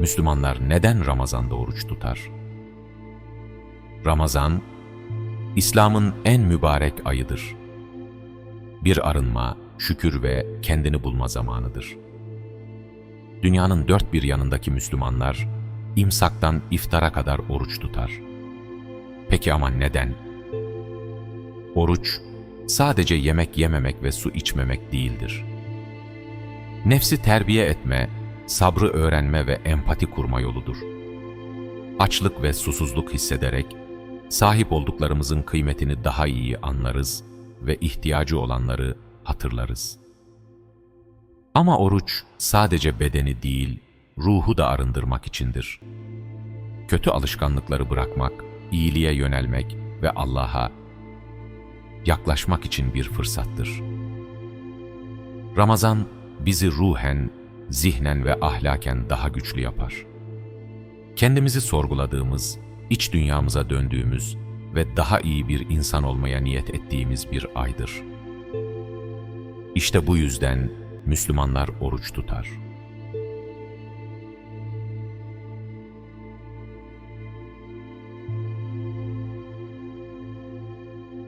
Müslümanlar neden Ramazan'da oruç tutar? Ramazan, İslam'ın en mübarek ayıdır. Bir arınma, şükür ve kendini bulma zamanıdır. Dünyanın dört bir yanındaki Müslümanlar, imsaktan iftara kadar oruç tutar. Peki ama neden? Oruç, sadece yemek yememek ve su içmemek değildir. Nefsi terbiye etme, sabrı öğrenme ve empati kurma yoludur. Açlık ve susuzluk hissederek, sahip olduklarımızın kıymetini daha iyi anlarız ve ihtiyacı olanları hatırlarız. Ama oruç sadece bedeni değil, ruhu da arındırmak içindir. Kötü alışkanlıkları bırakmak, iyiliğe yönelmek ve Allah'a yaklaşmak için bir fırsattır. Ramazan bizi ruhen, zihnen ve ahlaken daha güçlü yapar. Kendimizi sorguladığımız, iç dünyamıza döndüğümüz ve daha iyi bir insan olmaya niyet ettiğimiz bir aydır. İşte bu yüzden Müslümanlar oruç tutar.